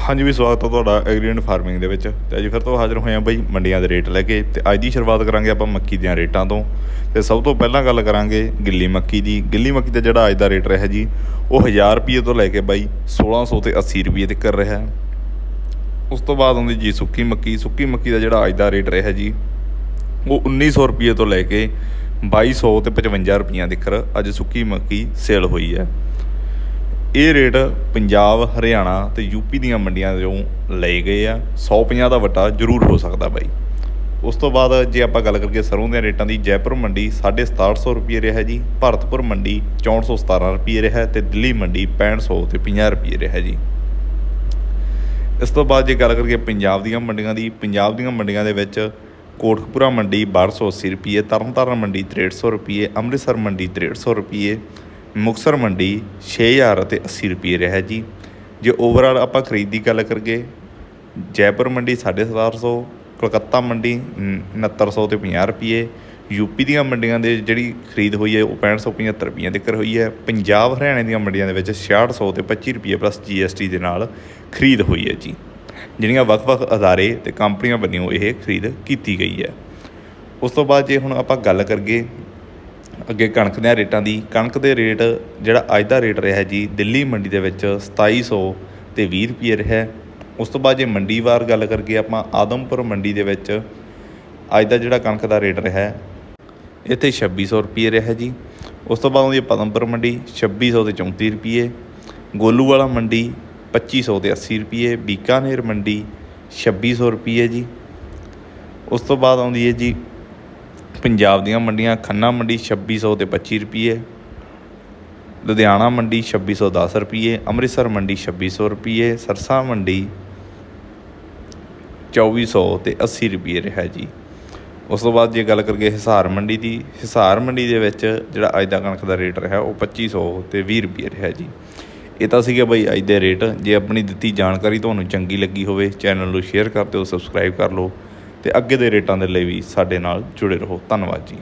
ਹਾਂਜੀ ਵੀ ਸਵਾਗਤ ਹੈ ਤੁਹਾਡਾ ਐਗਰੀਐਂਟ ਫਾਰਮਿੰਗ ਦੇ ਵਿੱਚ। ਤੇ ਅੱਜ ਫਿਰ ਤੋਂ ਹਾਜ਼ਰ ਹੋਏ ਹਾਂ ਬਾਈ ਮੰਡੀਆਂ ਦੇ ਰੇਟ ਲੈ ਕੇ। ਤੇ ਅੱਜ ਦੀ ਸ਼ੁਰੂਆਤ ਕਰਾਂਗੇ ਆਪਾਂ ਮੱਕੀ ਦੀਆਂ ਰੇਟਾਂ ਤੋਂ। ਤੇ ਸਭ ਤੋਂ ਪਹਿਲਾਂ ਗੱਲ ਕਰਾਂਗੇ ਗਿੱਲੀ ਮੱਕੀ ਦੀ। ਗਿੱਲੀ ਮੱਕੀ ਦਾ ਜਿਹੜਾ ਅੱਜ ਦਾ ਰੇਟ ਰਿਹਾ ਜੀ, ਉਹ 1000 ਰੁਪਏ ਤੋਂ ਲੈ ਕੇ ਬਾਈ 1600 ਤੇ 80 ਰੁਪਏ ਤੱਕ ਕਰ ਰਿਹਾ ਉਸ ਤੋਂ ਬਾਅਦ ਹੁੰਦੀ ਜੀ ਸੁੱਕੀ ਮੱਕੀ। ਸੁੱਕੀ ਮੱਕੀ ਦਾ ਜਿਹੜਾ ਅੱਜ ਦਾ ਰੇਟ ਰਿਹਾ ਜੀ, ਉਹ 1900 ਰੁਪਏ ਤੋਂ ਲੈ ਕੇ 2200 ਤੇ 55 ਰੁਪਈਆਂ ਤੱਕ ਅੱਜ ਸੁੱਕੀ ਮੱਕੀ ਸੇਲ ਹੋਈ ਹੈ। ਇਹ ਰੇਟ ਪੰਜਾਬ, ਹਰਿਆਣਾ ਤੇ ਯੂਪੀ ਦੀਆਂ ਮੰਡੀਆਂ ਤੋਂ ਲਏ ਗਏ ਆ। 150 ਦਾ ਵਟਾ ਜ਼ਰੂਰ ਹੋ ਸਕਦਾ ਬਾਈ। ਉਸ ਤੋਂ ਬਾਅਦ ਜੇ ਆਪਾਂ ਗੱਲ ਕਰੀਏ ਸਰੋਂ ਦੇ ਰੇਟਾਂ ਦੀ, ਜੈਪੁਰ ਮੰਡੀ 6700 ਰੁਪਏ ਰਿਹਾ ਜੀ, ਭਰਤਪੁਰ ਮੰਡੀ 6417 ਰੁਪਏ ਰਿਹਾ ਤੇ ਦਿੱਲੀ ਮੰਡੀ 6500 ਤੇ 50 ਰੁਪਏ ਰਿਹਾ ਜੀ। ਇਸ ਤੋਂ ਬਾਅਦ ਜੇ ਗੱਲ ਕਰੀਏ ਪੰਜਾਬ ਦੀਆਂ ਮੰਡੀਆਂ ਦੀ, ਪੰਜਾਬ ਦੀਆਂ ਮੰਡੀਆਂ ਦੇ ਵਿੱਚ ਕੋਟਕਪੂਰਾ ਮੰਡੀ 1280 ਰੁਪਏ, ਤਰਨਤਾਰਨ ਮੰਡੀ 6300 ਰੁਪਏ, ਅੰਮ੍ਰਿਤਸਰ ਮੰਡੀ 6300 ਰੁਪਏ ਮੁਕਸਰ ਮੰਡੀ 6000 ਅਤੇ 80 ਰੁਪਏ ਰਿਹਾ ਜੀ। ਜੇ ਓਵਰਆਲ ਆਪਾਂ ਖਰੀਦ ਦੀ ਗੱਲ ਕਰੀਏ, ਜੈਪੁਰ ਮੰਡੀ 750 ਕਲਕੱਤਾ ਮੰਡੀ 6900 ਤੇ 50 ਰੁਪਏ ਯੂਪੀ ਦੀਆਂ ਮੰਡੀਆਂ ਦੇ ਜਿਹੜੀ ਖਰੀਦ ਹੋਈ ਹੈ ਉਹ 6575 ਰੁਪਈਆਂ ਤੱਕ ਹੋਈ ਹੈ। ਪੰਜਾਬ ਹਰਿਆਣੇ ਦੀਆਂ ਮੰਡੀਆਂ ਦੇ ਵਿੱਚ 6600 ਤੇ 25 ਰੁਪਏ ਪਲੱਸ ਜੀਐਸਟੀ ਦੇ ਨਾਲ ਖਰੀਦ ਹੋਈ ਹੈ ਜੀ। ਜਿਹੜੀਆਂ ਵੱਖ-ਵੱਖ ਅਦਾਰੇ ਤੇ ਕੰਪਨੀਆਂ ਵੱਲੋਂ ਇਹ ਖਰੀਦ ਕੀਤੀ ਗਈ ਹੈ। ਉਸ ਤੋਂ ਬਾਅਦ ਜੇ ਹੁਣ ਆਪਾਂ ਗੱਲ ਕਰੀਏ ਅੱਗੇ ਕਣਕ ਦੇ ਰੇਟਾਂ ਦੀ, ਕਣਕ ਦੇ ਰੇਟ ਜਿਹੜਾ ਅੱਜ ਦਾ ਰੇਟ ਰਿਹਾ ਜੀ, ਦਿੱਲੀ ਮੰਡੀ ਦੇ ਵਿੱਚ 2700 ਤੇ 20 ਰੁਪਏ ਰਿਹਾ। ਉਸ ਤੋਂ ਬਾਅਦ ਜੇ ਮੰਡੀ ਵਾਰ ਗੱਲ ਕਰਕੇ ਆਪਾਂ, ਆਦਮਪੁਰ ਮੰਡੀ ਦੇ ਵਿੱਚ ਅੱਜ ਦਾ ਜਿਹੜਾ ਕਣਕ ਦਾ ਰੇਟ ਰਿਹਾ, ਇੱਥੇ 2600 ਰੁਪਏ ਰਿਹਾ ਜੀ। ਉਸ ਤੋਂ ਬਾਅਦ ਆਉਂਦੀ ਹੈ ਪਦਮਪੁਰ ਮੰਡੀ 2600 ਤੇ 34 ਰੁਪਏ। ਗੋਲੂਵਾਲਾ ਮੰਡੀ 2500 ਤੇ 80 ਰੁਪਏ। ਬੀਕਾਨੇਰ ਮੰਡੀ 2600 ਰੁਪਏ ਜੀ। ਉਸ ਤੋਂ ਬਾਅਦ ਆਉਂਦੀ ਹੈ ਜੀ ਪੰਜਾਬ ਦੀਆਂ ਮੰਡੀਆਂ, ਖੰਨਾ ਮੰਡੀ 2600 ਤੇ 25 ਰੁਪਏ ਲੁਧਿਆਣਾ ਮੰਡੀ 2610 ਰੁਪਏ ਅੰਮ੍ਰਿਤਸਰ ਮੰਡੀ 2600 ਰੁਪਏ ਸਰਸਾ ਮੰਡੀ 2400 ਤੇ 80 ਰੁਪਏ ਰਿਹਾ ਜੀ। ਉਸ ਤੋਂ ਬਾਅਦ ਜੇ ਗੱਲ ਕਰੀਏ ਹਿਸਾਰ ਮੰਡੀ ਦੀ, ਹਿਸਾਰ ਮੰਡੀ ਦੇ ਵਿੱਚ ਜਿਹੜਾ ਅੱਜ ਦਾ ਕਣਕ ਦਾ ਰੇਟ ਰਿਹਾ ਉਹ 2500 ਤੇ 20 ਰੁਪਏ ਰਿਹਾ ਜੀ। ਇਹ ਤਾਂ ਸੀਗਾ ਬਈ ਅੱਜ ਦੇ ਰੇਟ, ਜੇ ਆਪਣੀ ਦਿੱਤੀ ਜਾਣਕਾਰੀ ਤੁਹਾਨੂੰ ਚੰਗੀ ਲੱਗੀ ਹੋਵੇ, ਚੈਨਲ ਨੂੰ ਸ਼ੇਅਰ ਕਰ ਦਿਓ, ਸਬਸਕ੍ਰਾਈਬ ਕਰ ਲਓ। ਤੇ ਅੱਗੇ ਦੇ ਰੇਟਾਂ ਦੇ ਲਈ ਵੀ ਸਾਡੇ ਨਾਲ ਜੁੜੇ ਰਹੋ। ਧੰਨਵਾਦ ਜੀ।